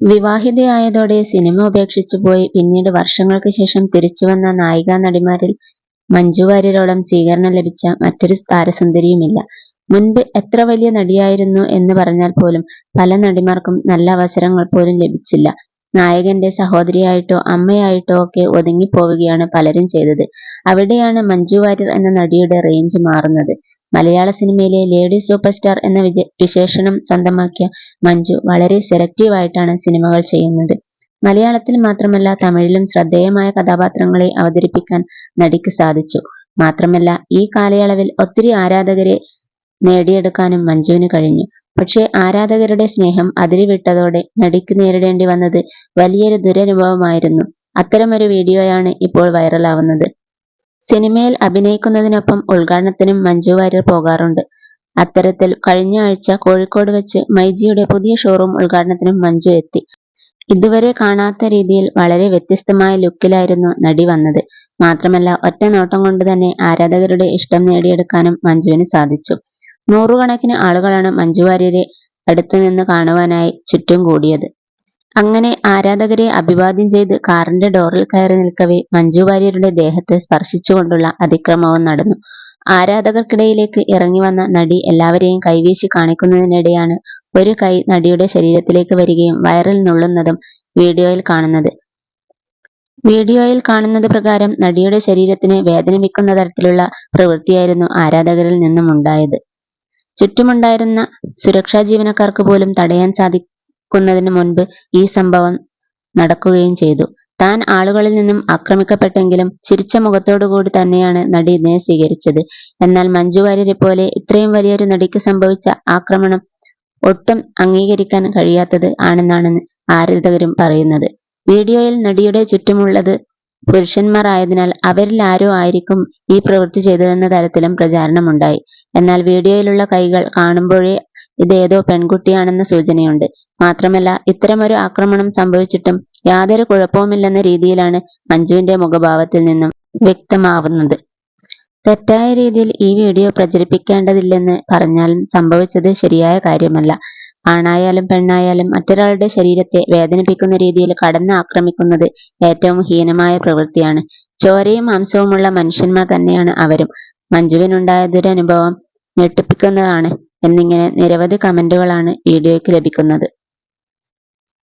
വിവാഹിതയായതോടെ cinema ഉപേക്ഷിച്ചു പോയി. പിന്നീട് വർഷങ്ങൾക്ക് ശേഷം തിരിച്ചുവന്ന നായികാ നടിമാരിൽ മഞ്ജു വാര്യരോളം സ്വീകരണം ലഭിച്ച മറ്റൊരു താരസുന്ദരിയുമില്ല. മുൻപ് എത്ര വലിയ നടിയായിരുന്നു എന്ന് പറഞ്ഞാൽ പോലും പല നടിമാർക്കും നല്ല അവസരങ്ങൾ പോലും ലഭിച്ചില്ല. നായകന്റെ സഹോദരിയായിട്ടോ അമ്മയായിട്ടോ ഒക്കെ ഒതുങ്ങിപ്പോവുകയാണ് പലരും ചെയ്തത്. അവിടെയാണ് മഞ്ജു വാര്യർ എന്ന നടിയുടെ റേഞ്ച് മാറുന്നത്. മലയാള സിനിമയിലെ ലേഡി സൂപ്പർ സ്റ്റാർ എന്ന വിജ വിശേഷണം സ്വന്തമാക്കിയ മഞ്ജു വളരെ സെലക്റ്റീവായിട്ടാണ് സിനിമകൾ ചെയ്യുന്നത്. മലയാളത്തിൽ മാത്രമല്ല തമിഴിലും ശ്രദ്ധേയമായ കഥാപാത്രങ്ങളെ അവതരിപ്പിക്കാൻ നടിക്ക് സാധിച്ചു. മാത്രമല്ല ഈ കാലയളവിൽ ഒത്തിരി ആരാധകരെ നേടിയെടുക്കാനും മഞ്ജുവിന് കഴിഞ്ഞു. പക്ഷേ ആരാധകരുടെ സ്നേഹം അതിരിവിട്ടതോടെ നടിക്ക് നേരിടേണ്ടി വന്നത് വലിയൊരു ദുരനുഭവമായിരുന്നു. അത്തരമൊരു വീഡിയോയാണ് ഇപ്പോൾ വൈറലാവുന്നത്. സിനിമയിൽ അഭിനയിക്കുന്നതിനൊപ്പം ഉദ്ഘാടനത്തിനും മഞ്ജു വാര്യർ പോകാറുണ്ട്. അത്തരത്തിൽ കഴിഞ്ഞ ആഴ്ച കോഴിക്കോട് വെച്ച് മൈജിയുടെ പുതിയ ഷോറൂം ഉദ്ഘാടനത്തിനും മഞ്ജു എത്തി. ഇതുവരെ കാണാത്ത രീതിയിൽ വളരെ വ്യത്യസ്തമായ ലുക്കിലായിരുന്നു നടി വന്നത്. മാത്രമല്ല ഒറ്റ നോട്ടം കൊണ്ട് തന്നെ ആരാധകരുടെ ഇഷ്ടം നേടിയെടുക്കാനും മഞ്ജുവിന് സാധിച്ചു. നൂറുകണക്കിന് ആളുകളാണ് മഞ്ജു വാര്യരെ അടുത്തുനിന്ന് കാണുവാനായി ചുറ്റും കൂടിയത്. അങ്ങനെ ആരാധകരെ അഭിവാദ്യം ചെയ്ത് കാറിന്റെ ഡോറിൽ കയറി നിൽക്കവേ മഞ്ജു വാര്യരുടെ ദേഹത്തെ സ്പർശിച്ചുകൊണ്ടുള്ള അതിക്രമവും നടന്നു. ആരാധകർക്കിടയിലേക്ക് ഇറങ്ങി വന്ന നടി എല്ലാവരെയും കൈവീശി കാണിക്കുന്നതിനിടെയാണ് ഒരു കൈ നടിയുടെ ശരീരത്തിലേക്ക് വരികയും വയറിൽ നുള്ളുന്നതും വീഡിയോയിൽ കാണുന്നത്. വീഡിയോയിൽ കാണുന്നത് പ്രകാരം നടിയുടെ ശരീരത്തിന് വേദനിപ്പിക്കുന്ന തരത്തിലുള്ള പ്രവൃത്തിയായിരുന്നു ആരാധകരിൽ നിന്നും ഉണ്ടായത് ചുറ്റുമുണ്ടായിരുന്ന സുരക്ഷാ ജീവനക്കാർക്ക് പോലും തടയാൻ സാധിക്കുന്നതിന് മുൻപ് ഈ സംഭവം നടക്കുകയും ചെയ്തു. താൻ ആളുകളിൽ നിന്നും ആക്രമിക്കപ്പെട്ടെങ്കിലും ചിരിച്ച മുഖത്തോടുകൂടി തന്നെയാണ് നടി ഇതിനെ സ്വീകരിച്ചത്. എന്നാൽ മഞ്ജു വാര്യരെ പോലെ ഇത്രയും വലിയൊരു നടിക്ക് സംഭവിച്ച ആക്രമണം ഒട്ടും അംഗീകരിക്കാൻ കഴിയാത്തത് ആണെന്നാണ് ആരാധകരും പറയുന്നത്. വീഡിയോയിൽ നടിയുടെ ചുറ്റുമുള്ളത് പുരുഷന്മാർ ആയതിനാൽ അവരിൽ ആരോ ആയിരിക്കും ഈ പ്രവൃത്തി ചെയ്തതെന്ന തരത്തിലും പ്രചാരണമുണ്ടായി. എന്നാൽ വീഡിയോയിലുള്ള കൈകൾ കാണുമ്പോഴേ ഇതേതോ പെൺകുട്ടിയാണെന്ന സൂചനയുണ്ട്. മാത്രമല്ല ഇത്തരമൊരു ആക്രമണം സംഭവിച്ചിട്ടും യാതൊരു കുഴപ്പവുമില്ലെന്ന രീതിയിലാണ് മഞ്ജുവിന്റെ മുഖഭാവത്തിൽ നിന്നും വ്യക്തമാവുന്നത്. തെറ്റായ രീതിയിൽ ഈ വീഡിയോ പ്രചരിപ്പിക്കേണ്ടതില്ലെന്ന് പറഞ്ഞാലും സംഭവിച്ചത് ശരിയായ കാര്യമല്ല. ആണായാലും പെണ്ണായാലും മറ്റൊരാളുടെ ശരീരത്തെ വേദനിപ്പിക്കുന്ന രീതിയിൽ കടന്ന് ആക്രമിക്കുന്നത് ഏറ്റവും ഹീനമായ പ്രവൃത്തിയാണ്. ചോരയും മാംസവുമുള്ള മനുഷ്യന്മാർ തന്നെയാണ് അവരും. മഞ്ജുവിനുണ്ടായ ദുരനുഭവം ഞെട്ടിപ്പിക്കുന്നതാണ്. എന്നിങ്ങനെ നിരവധി കമന്റുകളാണ് വീഡിയോയ്ക്ക് ലഭിക്കുന്നത്.